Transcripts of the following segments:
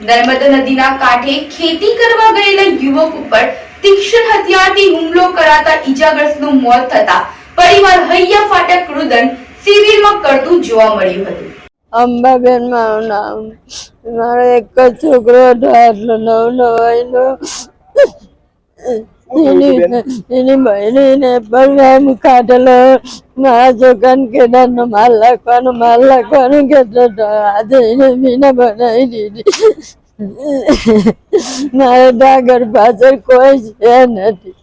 નર્મદા નદીના કાંઠે ખેતી કરવા ગયેલા યુવક ઉપર તીક્ષ્ણ હથિયારથી હુમલો કરાતા ઈજાગ્રસ્તનું મોત થતા પરિવાર હૈયા ફાટક રુદન સિવિલમાં કરતું જોવા મળ્યું હતું. અંબાબેન મારું નામ. મારો એક જ છોકરો હતો, આટલો નવ એની બહેનીને પણ કાઢેલો મારા છોકરાને કેદારનો માલ લાખવાનો માલ લાખવાનું કહેતો હતો આજે એને બનાવી દીધી. મારે ડાગર પાછળ કોઈ છે નથી.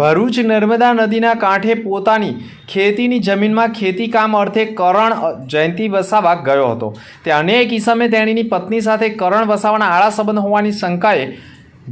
ભરૂચ નર્મદા નદીના કાંઠે પોતાની ખેતીની જમીનમાં ખેતી કામ અર્થે કરણ જયંતિ વસાવા ગયો હતો. તે અનેક ઈસમે તેણીની પત્ની સાથે કરણ વસાવાના આળા સંબંધ હોવાની શંકાએ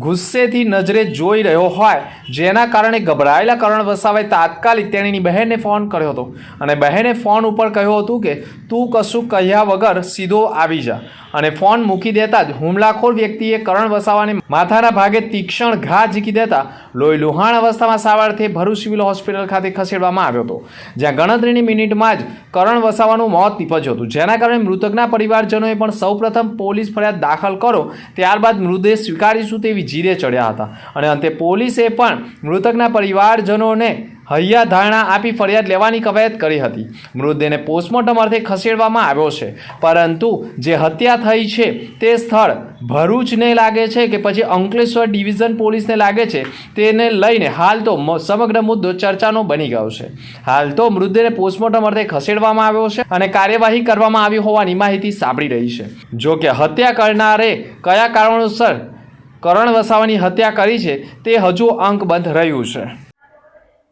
ગુસ્સેથી નજરે જોઈ રહ્યો હોય, જેના કારણે ગભરાયેલા કરણ વસાવાએ તાત્કાલિક તેણીની બહેનને ફોન કર્યો હતો. અને બહેને ફોન ઉપર કહ્યું હતું કે, તું કશું કહ્યા વગર સીધો આવી જા. અને ફોન મૂકી દેતા જ હુમલાખોર વ્યક્તિએ કરણ વસાવાને માથાના ભાગે તીક્ષણ ઘા ઝીકી દેતા લોહી લુહાણ અવસ્થામાં સારવારથી ભરૂચ સિવિલ હોસ્પિટલ ખાતે ખસેડવામાં આવ્યો હતો. જ્યાં ગણતરીની મિનિટમાં જ કરણ વસાવાનું મોત નીપજ્યું હતું. જેના કારણે મૃતકના પરિવારજનોએ પણ સૌપ્રથમ પોલીસ ફરિયાદ દાખલ કરો, ત્યારબાદ મૃતદેહ સ્વીકારીશું તેવી જીરે ચડ્યા હતા. અને અંતે પોલીસે પણ મૃતકના પરિવારજનોને હૈયા ધારણા આપી ફરિયાદ લેવાની કવાયત કરી હતી. મૃતદેહને પોસ્ટમોર્ટમ અર્થે ખસેડવામાં આવ્યો છે. પરંતુ જે હત્યા થઈ છે તે સ્થળ ભરૂચને લાગે છે કે પછી અંકલેશ્વર ડિવિઝન પોલીસને લાગે છે તેને લઈને હાલ તો સમગ્ર મુદ્દો ચર્ચાનો બની ગયો છે. હાલ તો મૃતદેહને પોસ્ટમોર્ટમ અર્થે ખસેડવામાં આવ્યો છે અને કાર્યવાહી કરવામાં આવી હોવાની માહિતી સાંભળી રહી છે. જો કે હત્યા કરનારે કયા કારણોસર કરણ વસાવાની હત્યા કરી છે તે હજુ અંકબદ્ધ રહ્યું છે.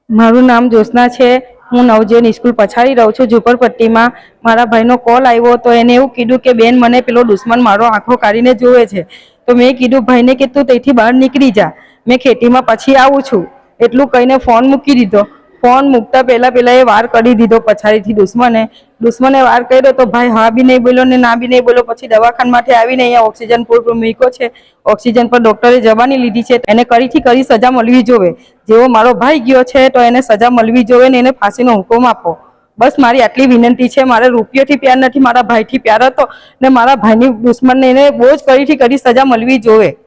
મારું નામ જ્યોત્સના છે. હું નવજેન સ્કૂલ પછાડી રહું છું ઝુંપડપટ્ટીમાં. મારા ભાઈનો કોલ આવ્યો તો એને એવું કીધું કે, બેન, મને પેલો દુશ્મન મારો આંખો કાઢીને જોવે છે. તો મેં કીધું, ભાઈને કે તું તેથી બહાર નીકળી જા. મેં ખેતીમાં પછી આવું છું. એટલું કહીને ફોન મૂકી દીધો. ફોન મૂકતા પહેલા પહેલા એ વાર કરી દીધો પછાડીથી દુશ્મને. દુશ્મને વાર કર્યો તો ભાઈ હા બી નહીં બોલ્યો ને ના બી નહીં બોલ્યો. પછી દવાખાનામાંથી આવીને અહીંયા ઓક્સિજન પૂર મૂક્યો છે. ઓક્સિજન પર ડોક્ટરે જવાની લીધી છે. એને કરીથી કરી સજા મળવી જોવે. જેવો મારો ભાઈ ગયો છે તો એને સજા મળવી જોવે ને એને ફાંસીનો હુકમ આપો. બસ મારી આટલી વિનંતી છે. મારે રૂપિયોથી પ્યાર નથી. મારા ભાઈથી પ્યાર હતો ને મારા ભાઈની દુશ્મનને એને બહુ જ કરીથી કરી સજા મળવી જોવે.